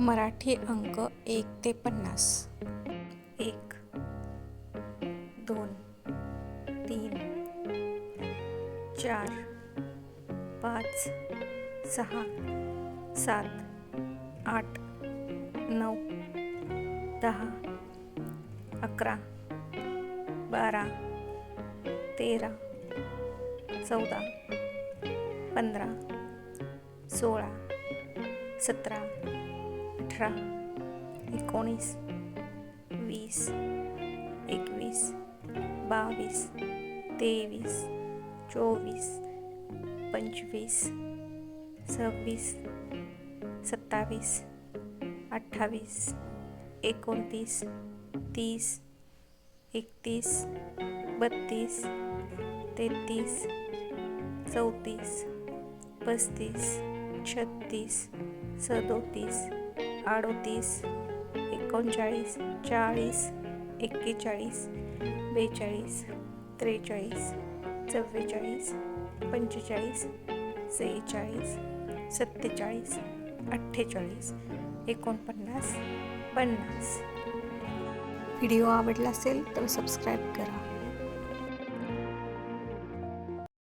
मराठी अंक एक ते पन्नास. एक दोन तीन चार पाच सहा सात आठ नऊ दहा अकरा बारा तेरा चौदा पंधरा सोळा सतरा अठरा एकोणीस वीस एकवीस बावीस तेवीस चोवीस पंचवीस सव्वीस सत्तावीस अठ्ठावीस एकोणतीस तीस एकतीस बत्तीस तेहतीस चौतीस पस्तीस छत्तीस सदोतीस अडोतीस एकोणचाळीस चाळीस एक्केचाळीस बेचाळीस त्रेचाळीस चव्वेचाळीस पंचेचाळीस सेहेचाळीस सत्तेचाळीस अठ्ठेचाळीस एकोणपन्नास पन्नास. व्हिडिओ आवडला असेल तर सबस्क्राईब करा.